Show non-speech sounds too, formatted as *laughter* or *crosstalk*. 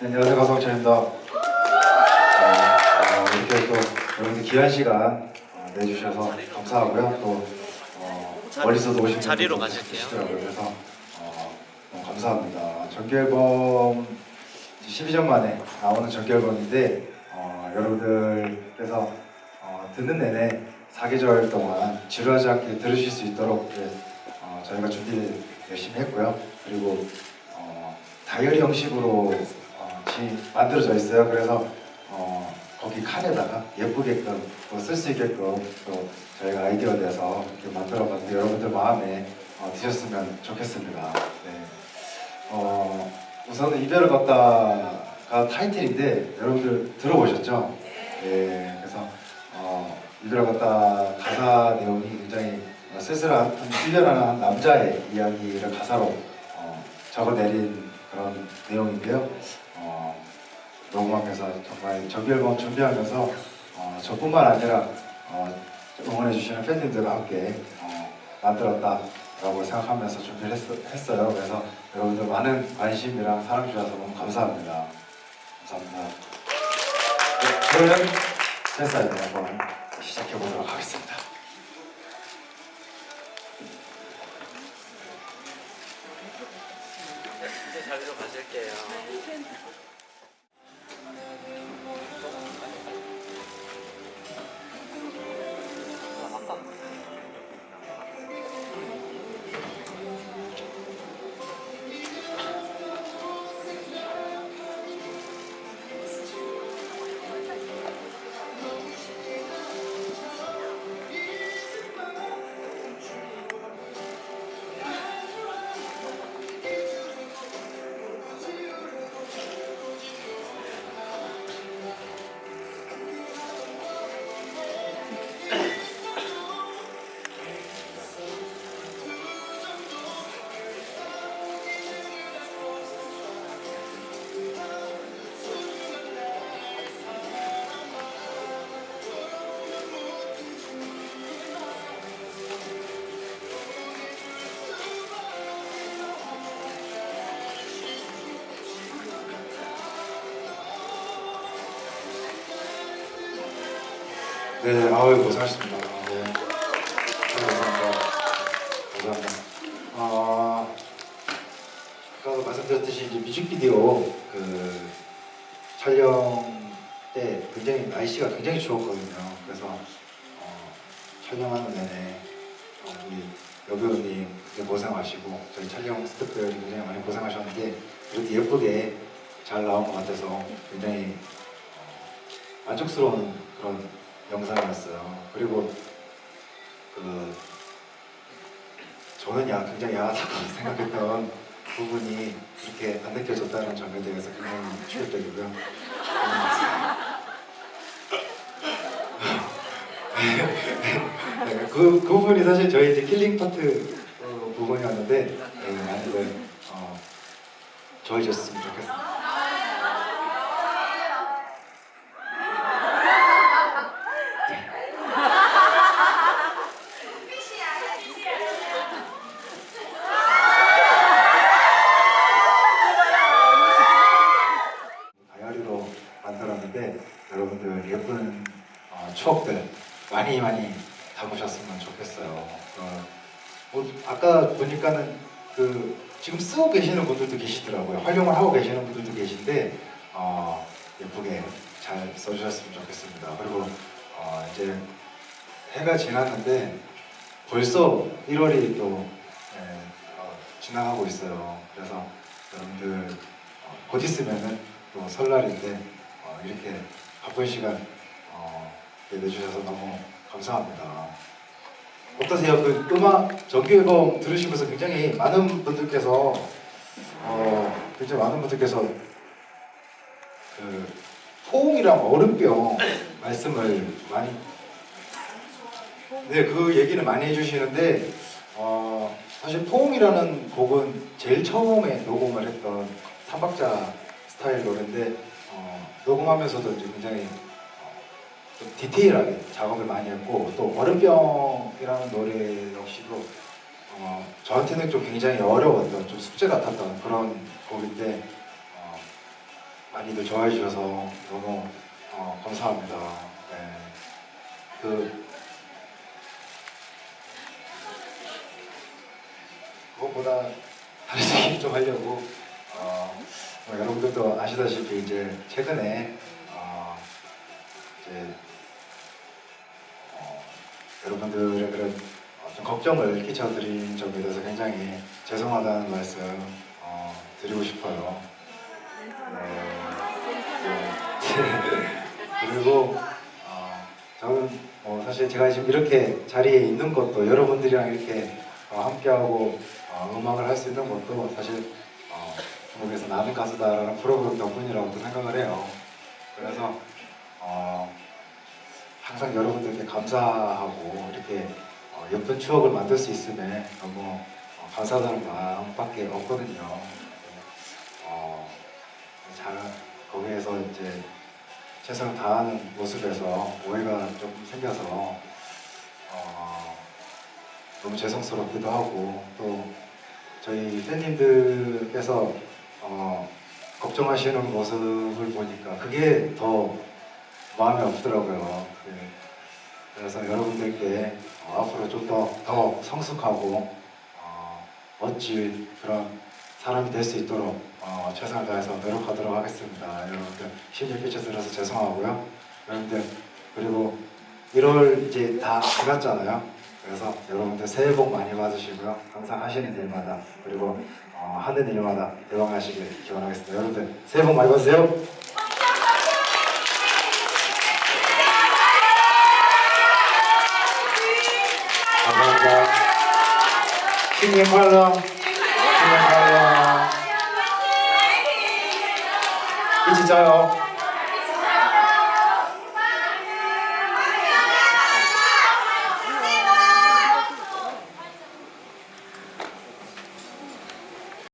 네, 안녕하세요 가성찬입니다. 어, 어, 이렇게 또 여러분들 귀한 시간 어, 내주셔서 감사하고요. 또 어, 멀리서도 오신 자리로 분들도 가실게요. 계시더라고요. 그래서 어, 너무 감사합니다. 정규 앨범 12년 만에 나오는 정규 앨범인데 어, 여러분들께서 어, 듣는 내내 4계절 동안 지루하지 않게 들으실 수 있도록 이렇게, 어, 저희가 준비 열심히 했고요. 그리고 어, 다이어리 형식으로 만들어져 있어요. 그래서 어, 거기 칸에다가 예쁘게끔 또쓸수 있게끔 또 저희가 아이디어 내서 이렇게 만들어봤는데 여러분들 마음에 어, 드셨으면 좋겠습니다. 네. 어, 우선은 이별을 걷다가 타이틀인데 여러분들 들어보셨죠? 네. 그래서 어, 이별을 걷다 가사 내용이 굉장히 어, 쓸쓸한 한 1년하는 한 남자의 이야기를 가사로 어, 적어내린 그런 내용인데요. 어, 녹음하면서 정말 정규 앨범 준비하면서 어, 저뿐만 아니라 어, 응원해주시는 팬님들과 함께 어, 만들었다라고 생각하면서 준비를 했, 어요 그래서 여러분들 많은 관심이랑 사랑 주셔서 너무 감사합니다. 감사합니다. 네, 그러면 제 사이드 한번 시작해 보도록 하겠습니다. 이제 자리로 가실게요. 네, 아유 고생하셨습니다. 네. 감사합니다. 감사합니다. 어, 아까도 말씀드렸듯이 이제 뮤직비디오 그 촬영 때 굉장히 날씨가 굉장히 추웠거든요. 그래서 어, 촬영하는 내내 어, 우리 여배우님 되게 고생하시고 저희 촬영 스태프들이 굉장히 많이 고생하셨는데 그래도 예쁘게 잘 나온 것 같아서 굉장히 어, 만족스러운 그런 영상이었어요. 그리고 그 저는 야 굉장히 야하다고 *laughs* 생각했던 부분이 이렇게 안 느껴졌다는 점에 대해서 굉장히 충격적이고요. 음. *laughs* 네, 그, 그 부분이 사실 저희 이제 킬링 파트 어, 부분이었는데 네, 많이들 어, 좋아해줬으면 좋겠습니다. 다이어리로 만들었는데 여러분들 예쁜 어, 추억들 많이 많이 담으셨으면 좋겠어요. 어, 뭐 아까 보니까는 그 지금 쓰고 계시는 분들도 계시더라고요. 활용을 하고 계시는 분들도 계신데 어, 예쁘게 잘 써주셨으면 좋겠습니다. 그리고 어, 이제 해가 지났는데 벌써 1월이 또 예, 어, 지나가고 있어요. 그래서 여러분들 어, 곧 있으면은 또 설날인데 어, 이렇게 바쁜 시간 어, 내주셔서 너무 감사합니다. 어떠세요? 그 음악 정규 앨범 들으시면서 굉장히 많은 분들께서 어, 굉장히 많은 분들께서 그 포옹이랑 얼음병 말씀을 많이 네, 그 얘기를 많이 해주시는데 어, 사실 포옹이라는 곡은 제일 처음에 녹음을 했던 삼박자 스타일 노래인데 어, 녹음하면서도 이제 굉장히 어, 좀 디테일하게 작업을 많이 했고 또 얼음병이라는 노래 역시도 어, 저한테는 좀 굉장히 어려웠던 좀 숙제 같았던 그런 곡인데 어, 많이들 좋아해 주셔서 너무 어, 감사합니다. 네. 그 그것보다 다른 *laughs* 얘기 좀 하려고 어, 뭐 여러분들도 아시다시피 이제 최근에 어, 이제 어, 여러분들의 그런 어, 좀 걱정을 끼쳐드린 점에 대해서 굉장히 죄송하다는 말씀 어, 드리고 싶어요. 네. 그리고 어, 저는 뭐 사실 제가 지금 이렇게 자리에 있는 것도 여러분들이랑 이렇게 어, 함께하고 어, 음악을 할 수 있는 것도 사실 어, 중국에서 나는 가수다라는 프로그램 덕분이라고 또 생각을 해요. 그래서 어, 항상 여러분들께 감사하고 이렇게 어, 예쁜 추억을 만들 수 있음에 너무 어, 감사하다는 마음밖에 없거든요. 어, 잘 거기에서 이제 최선을 다하는 모습에서 오해가 좀 생겨서 어, 너무 죄송스럽기도 하고 또 저희 팬님들께서 어, 걱정하시는 모습을 보니까 그게 더 마음이 아프더라고요. 네. 그래서 여러분들께 어, 앞으로 좀 더 더 성숙하고 어, 멋진 그런 사람이 될 수 있도록 어, 최선을 다해서 노력하도록 하겠습니다. 여러분들 힘을 끼쳐드려서 죄송하고요. 여러분들 그리고 1월 이제 다 지났잖아요. 그래서 여러분들 새해 복 많이 받으시고요. 항상 하시는 일마다 그리고 어, 하는 일마다 대박하시길 기원하겠습니다. 여러분들 새해 복 많이 받으세요. 감사합니다. 신년 팔로 신년 팔로 이제 자요.